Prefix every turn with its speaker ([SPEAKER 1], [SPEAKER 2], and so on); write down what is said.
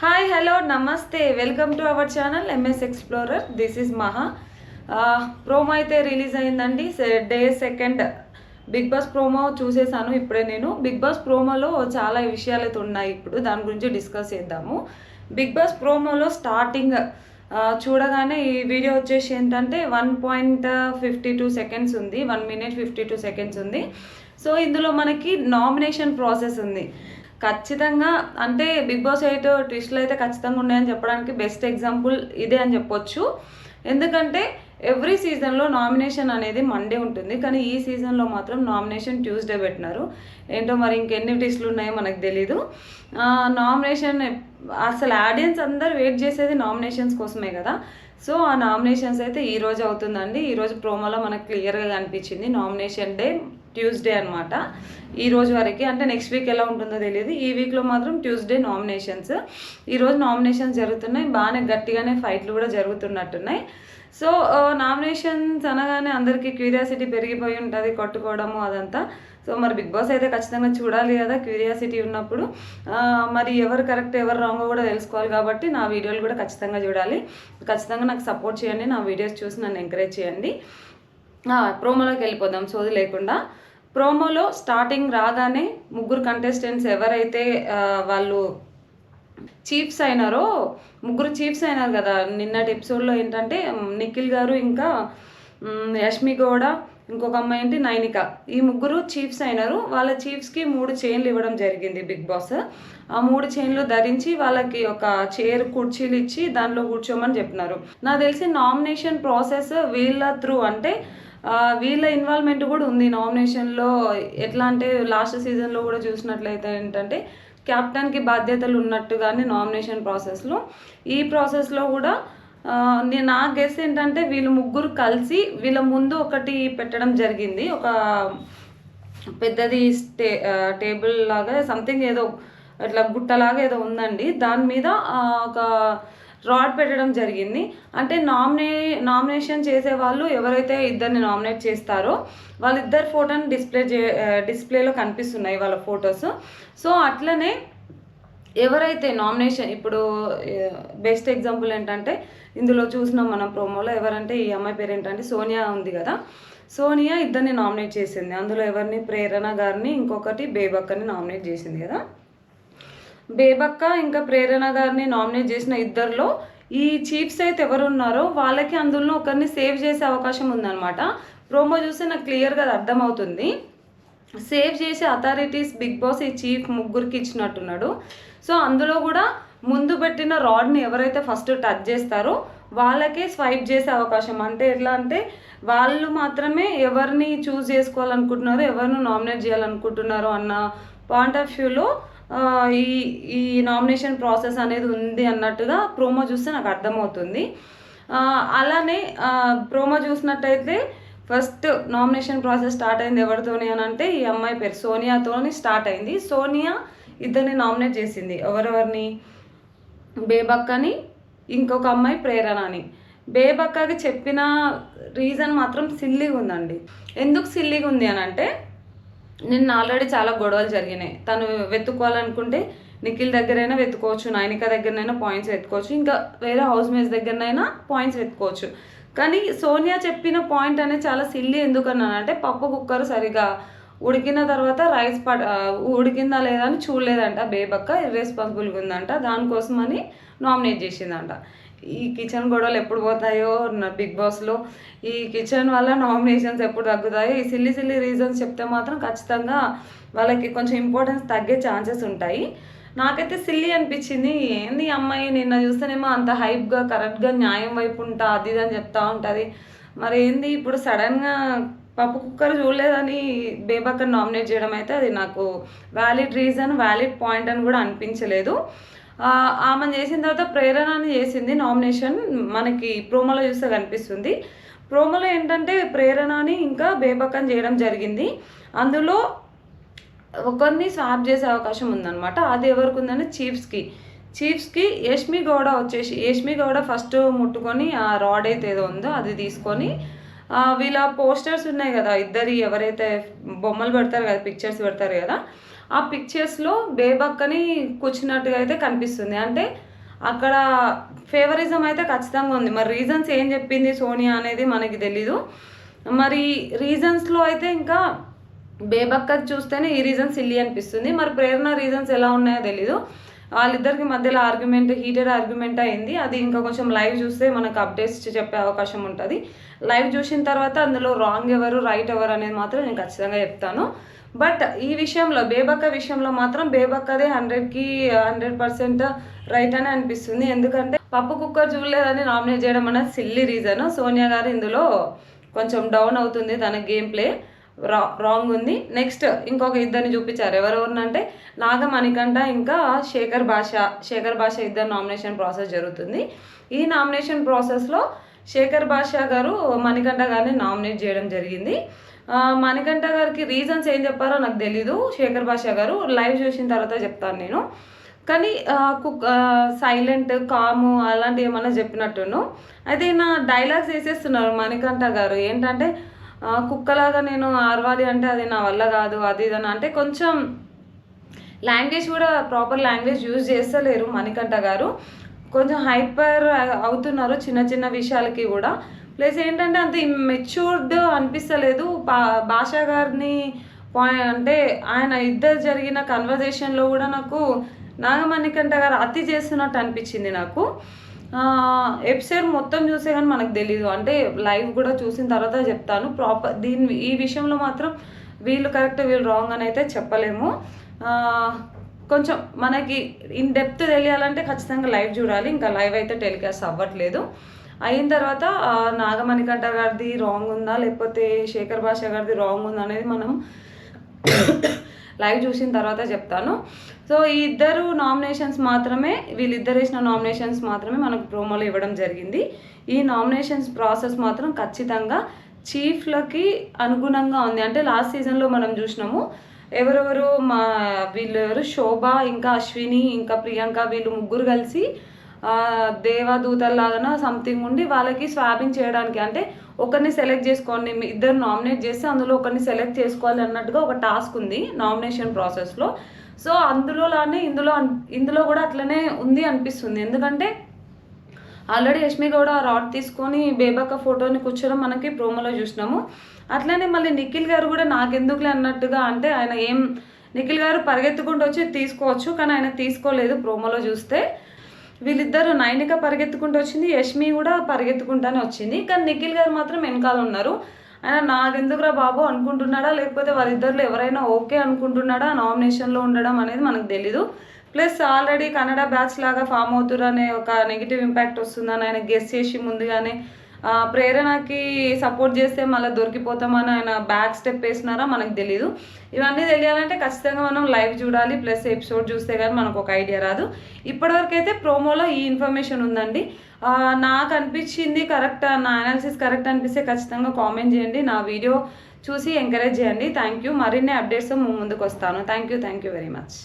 [SPEAKER 1] Hi hello నమస్తే welcome to our channel MS explorer this is మహా promo అయితే release అయిందండి. Day second big boss promo చూసేసాను ఇప్పుడే నేను. బిగ్ బాస్ ప్రోమోలో చాలా విషయాలు అయితే ఉన్నాయి. ఇప్పుడు దాని గురించి డిస్కస్ చేద్దాము. బిగ్ బాస్ ప్రోమోలో స్టార్టింగ్ చూడగానే ఈ వీడియో వచ్చేసి ఏంటంటే one point fifty two seconds ఉంది. One minute fifty two seconds ఉంది. సో ఇందులో మనకి నామినేషన్ ప్రాసెస్ ఉంది. ఖచ్చితంగా అంటే బిగ్ బాస్ ఎయిట్ ట్విస్ట్లు అయితే ఖచ్చితంగా ఉన్నాయని చెప్పడానికి బెస్ట్ ఎగ్జాంపుల్ ఇదే అని చెప్పొచ్చు. ఎందుకంటే ఎవ్రీ సీజన్లో నామినేషన్ అనేది మండే ఉంటుంది. కానీ ఈ సీజన్లో మాత్రం నామినేషన్ ట్యూస్డే పెట్టినారు. ఏంటో మరి ఇంకెన్ని ట్విస్ట్లు ఉన్నాయో మనకు తెలీదు. నామినేషన్ అసలు ఆడియన్స్ అందరు వెయిట్ చేసేది నామినేషన్స్ కోసమే కదా. సో ఆ నామినేషన్స్ అయితే ఈ రోజు అవుతుందండి. ఈరోజు ప్రోమోలో మనకు క్లియర్గా కనిపించింది నామినేషన్ డే ట్యూస్డే అనమాట ఈ రోజు వరకు అంటే నెక్స్ట్ వీక్ ఎలా ఉంటుందో తెలియదు ఈ వీక్లో మాత్రం ట్యూస్డే నామినేషన్స్ ఈరోజు నామినేషన్స్ జరుగుతున్నాయి. బాగానే గట్టిగానే ఫైట్లు కూడా జరుగుతున్నట్టున్నాయి. సో నామినేషన్స్ అనగానే అందరికీ క్యూరియాసిటీ పెరిగిపోయి ఉంటుంది కొట్టుకోవడము అదంతా. సో మరి బిగ్ బాస్ అయితే ఖచ్చితంగా చూడాలి కదా క్యూరియాసిటీ ఉన్నప్పుడు. మరి ఎవరు కరెక్ట్ ఎవరు రాంగో కూడా తెలుసుకోవాలి కాబట్టి నా వీడియోలు కూడా ఖచ్చితంగా చూడాలి. ఖచ్చితంగా నాకు సపోర్ట్ చేయండి నా వీడియోస్ చూసి నన్ను ఎంకరేజ్ చేయండి. ప్రోమోలోకి వెళ్ళిపోదాం సోది లేకుండా. ప్రోమోలో స్టార్టింగ్ రాగానే ముగ్గురు కంటెస్టెంట్స్ ఎవరైతే వాళ్ళు చీఫ్స్ అయినారో ముగ్గురు చీఫ్స్ అయినారు కదా. నిన్నటి ఎపిసోడ్లో ఏంటంటే నిఖిల్ గారు ఇంకా యష్మి గౌడ ఇంకొక అమ్మాయి ఏంటి నైనిక. ఈ ముగ్గురు చీఫ్స్ అయినారు. వాళ్ళ చీఫ్స్కి మూడు చైన్లు ఇవ్వడం జరిగింది బిగ్ బాస్. ఆ మూడు చైన్లు ధరించి వాళ్ళకి ఒక చైర్ కుర్చీలు ఇచ్చి దానిలో కూర్చోమని చెప్పినారు. నాకు తెలిసి నామినేషన్ ప్రాసెస్ వీళ్ళ త్రూ అంటే వీళ్ళ ఇన్వాల్వ్మెంట్ కూడా ఉంది నామినేషన్లో. ఎట్లా అంటే లాస్ట్ సీజన్లో కూడా చూసినట్లయితే ఏంటంటే క్యాప్టెన్కి బాధ్యతలు ఉన్నట్టుగానే నామినేషన్ ప్రాసెస్లో. ఈ ప్రాసెస్లో కూడా నేను నా గెస్ ఏంటంటే వీళ్ళు ముగ్గురు కలిసి వీళ్ళ ముందు ఒకటి పెట్టడం జరిగింది. ఒక పెద్దది స్టే టేబుల్ లాగా సంథింగ్ ఏదో అట్లా గుట్టలాగా ఏదో ఉందండి. దాని మీద ఒక రాడ్ పెట్టడం జరిగింది. అంటే నామినే నామినేషన్ చేసే వాళ్ళు ఎవరైతే ఇద్దరిని నామినేట్ చేస్తారో వాళ్ళిద్దరు ఫోటోని డిస్ప్లే చే డిస్ప్లేలో కనిపిస్తున్నాయి వాళ్ళ ఫొటోస్. సో అట్లనే ఎవరైతే నామినేషన్ ఇప్పుడు బెస్ట్ ఎగ్జాంపుల్ ఏంటంటే ఇందులో చూసినాం మనం ప్రోమోలో ఎవరంటే ఈ అమ్మాయి పేరు ఏంటంటే సోనియా ఉంది కదా. సోనియా ఇద్దరిని నామినేట్ చేసింది. అందులో ఎవరిని? ప్రేరణ గారిని ఇంకొకటి బేబక్కని నామినేట్ చేసింది కదా. బేబక్క ఇంకా ప్రేరణ గారిని నామినేట్ చేసిన ఇద్దరిలో ఈ చీఫ్స్ అయితే ఎవరు ఉన్నారో వాళ్ళకి అందులో ఒకరిని సేవ్ చేసే అవకాశం ఉందన్నమాట. ప్రోమో చూస్తే నాకు క్లియర్గా అర్థమవుతుంది. సేవ్ చేసే అథారిటీస్ బిగ్ బాస్ ఈ చీఫ్ ముగ్గురికి ఇచ్చినట్టున్నాడు. సో అందులో కూడా ముందు పెట్టిన రాడ్ని ఎవరైతే ఫస్ట్ టచ్ చేస్తారో వాళ్ళకే స్వైప్ చేసే అవకాశం. అంటే ఎట్లా అంటే వాళ్ళు మాత్రమే ఎవరిని చూస్ చేసుకోవాలనుకుంటున్నారో ఎవరిని నామినేట్ చేయాలనుకుంటున్నారో అన్న పాయింట్ ఆఫ్ వ్యూలో ఈ ఈ నామినేషన్ ప్రాసెస్ అనేది ఉంది అన్నట్టుగా ప్రోమో చూస్తే నాకు అర్థమవుతుంది. అలానే ప్రోమో చూసినట్టయితే ఫస్ట్ నామినేషన్ ప్రాసెస్ స్టార్ట్ అయింది ఎవరితోని అని అంటే ఈ అమ్మాయి పేరు సోనియాతోని స్టార్ట్ అయింది. సోనియా ఇద్దరిని నామినేట్ చేసింది. ఎవరెవరిని? బేబక్కని ఇంకొక అమ్మాయి ప్రేరణ అని బేబక్కకి చెప్పిన రీజన్ మాత్రం సిల్లీగా ఉందండి ఎందుకు సిల్లీగా ఉంది అని అంటే నిన్న ఆల్రెడీ చాలా గొడవలు జరిగినాయి. తను వెతుక్కోవాలనుకుంటే నిఖిల్ దగ్గరైనా వెతుకోవచ్చు నైనిక దగ్గరనైనా పాయింట్స్ వెతుకోవచ్చు ఇంకా వేరే హౌస్ మేట్స్ దగ్గరనైనా పాయింట్స్ వెతుకోవచ్చు కానీ సోనియా చెప్పిన పాయింట్ అనేది చాలా సిల్లీ ఎందుకన్నానంటే పప్పు కుక్కర్ సరిగా ఉడికిన తర్వాత రైస్ పడ ఉడికిందా లేదా అని చూడలేదంట. బేబక్క ఇర్రెస్పాన్సిబుల్గా ఉందంట. దానికోసమని నామినేట్ చేసిందంట. ఈ కిచెన్ గొడవలు ఎప్పుడు పోతాయో బిగ్ బాస్లో ఈ కిచెన్ వల్ల నామినేషన్స్ ఎప్పుడు తగ్గుతాయో ఈ సిల్లి సిల్లి రీజన్స్ చెప్తే మాత్రం ఖచ్చితంగా వాళ్ళకి కొంచెం ఇంపార్టెన్స్ తగ్గే ఛాన్సెస్ ఉంటాయి. నాకైతే సిల్లి అనిపించింది. ఏంది అమ్మాయి? నిన్న చూస్తేనేమో అంత హైప్గా కరెక్ట్గా న్యాయం వైపు ఉంటా అది ఇది అని చెప్తా ఉంటుంది. మరి ఏంది? ఇప్పుడు సడన్గా పప్పు కుక్కర్ చూడలేదని బేబక్కర్ నామినేట్ చేయడం అయితే అది నాకు వ్యాలిడ్ రీజన్ వ్యాలిడ్ పాయింట్ అని కూడా అనిపించలేదు. ఆమె చేసిన తర్వాత ప్రేరణని చేసింది నామినేషన్. మనకి ప్రోమోలో చూస్తే కనిపిస్తుంది. ప్రోమోలో ఏంటంటే ప్రేరణని ఇంకా బేబకం చేయడం జరిగింది. అందులో ఒకరిని స్వాప్ చేసే అవకాశం ఉందన్నమాట. అది ఎవరికి ఉందంటే చీఫ్స్కి. చీఫ్స్కి యష్మి గౌడ వచ్చేసి యష్మి గౌడ ఫస్ట్ ముట్టుకొని ఆ రాడ్ అయితే ఏదో ఉందో అది తీసుకొని వీళ్ళ పోస్టర్స్ ఉన్నాయి కదా ఇద్దరి ఎవరైతే బొమ్మలు పెడతారు కదా పిక్చర్స్ పెడతారు కదా ఆ పిక్చర్స్లో బేబక్కని కూర్చున్నట్టుగా అయితే కనిపిస్తుంది. అంటే అక్కడ ఫేవరిజం అయితే ఖచ్చితంగా ఉంది. మరి రీజన్స్ ఏం చెప్పింది సోనియా అనేది మనకి తెలీదు. మరి రీజన్స్లో అయితే ఇంకా బేబక్క చూస్తేనే ఈ రీజన్స్ ఇల్లి అనిపిస్తుంది. మరి ప్రేరణ రీజన్స్ ఎలా ఉన్నాయో తెలీదు. వాళ్ళిద్దరికి మధ్యలో ఆర్గ్యుమెంట్ హీటెడ్ ఆర్గ్యుమెంట్ అయింది. అది ఇంకా కొంచెం లైవ్ చూస్తే మనకు అప్డేట్స్ చెప్పే అవకాశం ఉంటుంది. లైవ్ చూసిన తర్వాత అందులో రాంగ్ ఎవరు రైట్ ఎవరు అనేది మాత్రం నేను ఖచ్చితంగా చెప్తాను. బట్ ఈ విషయంలో బేబక్క విషయంలో మాత్రం బేబక్కదే హండ్రెడ్కి హండ్రెడ్ పర్సెంట్ రైట్ అని అనిపిస్తుంది. ఎందుకంటే పప్పు కుక్కర్ చూడలేదని నామినేట్ చేయడం అనేది సిల్లీ రీజన్ సోనియా గారు ఇందులో కొంచెం డౌన్ అవుతుంది తన గేమ్ ప్లే రా రాంగ్ ఉంది. నెక్స్ట్ ఇంకొక ఇద్దరిని చూపించారు. ఎవరెవరినంటే నాగమణికంట ఇంకా శేఖర్ భాష శేఖర్ భాష ఇద్దరు నామినేషన్ ప్రాసెస్ జరుగుతుంది. ఈ నామినేషన్ ప్రాసెస్లో శేఖర్ భాష గారు మణికంఠ గారిని నామినేట్ చేయడం జరిగింది. మణికంఠ గారికి రీజన్స్ ఏం చెప్పారో నాకు తెలీదు. శేఖర్ భాష గారు లైవ్ చూసిన తర్వాత చెప్తాను నేను. కానీ కుక్ సైలెంట్ కాము అలాంటివి ఏమన్నా చెప్పినట్టును. అయితే నా డైలాగ్స్ వేసేస్తున్నారు మణికంఠ గారు. ఏంటంటే కుక్కలాగా నేను ఆరవాలి అంటే అది నా వల్ల కాదు అది ఇది అని. అంటే కొంచెం లాంగ్వేజ్ కూడా ప్రాపర్ లాంగ్వేజ్ యూజ్ చేస్తలేరు మణికంఠ గారు. కొంచెం హైపర్ అవుతున్నారు చిన్న చిన్న విషయాలకి కూడా. ప్లస్ ఏంటంటే అంత మెచ్యూర్డ్ అనిపిస్తలేదు. బా గారిని పాయింట్ అంటే ఆయన ఇద్దరు జరిగిన కన్వర్జేషన్లో కూడా నాకు నాగమణికంఠ గారు అతి చేస్తున్నట్టు అనిపించింది నాకు. ఎపిసోడ్ మొత్తం చూసే కానీ మనకు తెలీదు. అంటే లైవ్ కూడా చూసిన తర్వాత చెప్తాను. ప్రాపర్ దీని ఈ విషయంలో మాత్రం వీళ్ళు కరెక్ట్ వీళ్ళు రాంగ్ అని అయితే చెప్పలేము. కొంచెం మనకి ఇన్ డెప్త్ తెలియాలంటే ఖచ్చితంగా లైవ్ చూడాలి. ఇంకా లైవ్ అయితే టెలికాస్ట్ అవ్వట్లేదు. అయిన తర్వాత ఆ, నాగమణికంఠ గారిది రాంగ్ ఉందా? లేకపోతే శేఖర్ భాష గారిది రాంగ్ ఉందా అనేది మనం లైవ్ చూసిన తర్వాత చెప్తాను. సో ఈ ఇద్దరు నామినేషన్స్ మాత్రమే వీళ్ళిద్దరు వేసిన నామినేషన్స్ మాత్రమే మనకు ప్రోమోలో ఇవ్వడం జరిగింది. ఈ నామినేషన్స్ ప్రాసెస్ మాత్రం ఖచ్చితంగా చీఫ్లకి అనుగుణంగా ఉంది. అంటే లాస్ట్ సీజన్లో మనం చూసినాము ఎవరెవరు మా వీళ్ళు ఎవరు శోభ ఇంకా అశ్విని ఇంకా ప్రియాంక వీళ్ళు ముగ్గురు కలిసి దేవదూతల్లాగా సంథింగ్ ఉండి వాళ్ళకి స్వాబింగ్ చేయడానికి. అంటే ఒకరిని సెలెక్ట్ చేసుకోండి మీ ఇద్దరు నామినేట్ చేస్తే అందులో ఒకరిని సెలెక్ట్ చేసుకోవాలి అన్నట్టుగా ఒక టాస్క్ ఉంది నామినేషన్ ప్రాసెస్లో సో అందులోలానే ఇందులో ఇందులో కూడా అట్లనే ఉంది అనిపిస్తుంది. ఎందుకంటే ఆల్రెడీ యష్మి గౌడ రాడ్ తీసుకొని బేబక్క ఫోటోని కూర్చోడం మనకి ప్రోమోలో చూసినాము. అట్లనే మళ్ళీ నిఖిల్ గారు కూడా నాకెందుకులే అన్నట్టుగా అంటే ఆయన ఏం నిఖిల్ గారు పరిగెత్తుకుంటూ వచ్చి తీసుకోవచ్చు కానీ ఆయన తీసుకోలేదు ప్రోమోలో చూస్తే. వీళ్ళిద్దరు నైనిక పరిగెత్తుకుంటూ వచ్చింది. యష్మి కూడా పరిగెత్తుకుంటానే వచ్చింది. కానీ నిఖిల్ గారు మాత్రం వెనకాల ఉన్నారు. ఆయన నాకెందుకురా బాబు అనుకుంటున్నాడా? లేకపోతే వాళ్ళిద్దరిలో ఎవరైనా ఓకే అనుకుంటున్నాడా? నామినేషన్లో ఉండడం అనేది మనకు తెలీదు. ప్లస్ ఆల్రెడీ కన్నడ బ్యాచ్ లాగా ఫామ్ అవుతురు అనే ఒక నెగిటివ్ ఇంపాక్ట్ వస్తుందని ఆయన గెస్ చేసి ముందుగానే ప్రేరణకి సపోర్ట్ చేస్తే మళ్ళీ దొరికిపోతామని ఆయన బ్యాక్ స్టెప్ వేసినారా మనకు తెలియదు ఇవన్నీ తెలియాలంటే ఖచ్చితంగా మనం లైవ్ చూడాలి ప్లస్ ఎపిసోడ్ చూస్తే కానీ మనకు ఒక ఐడియా రాదు. ఇప్పటివరకు అయితే ప్రోమోలో ఈ ఇన్ఫర్మేషన్ ఉందండి. నాకు అనిపించింది కరెక్ట్ నా అనాలిసిస్ కరెక్ట్ అనిపిస్తే ఖచ్చితంగా కామెంట్ చేయండి. నా వీడియో చూసి ఎంకరేజ్ చేయండి. థ్యాంక్ యూ మరిన్ని అప్డేట్స్ ముందుకు వస్తాను. Thank you thank you very much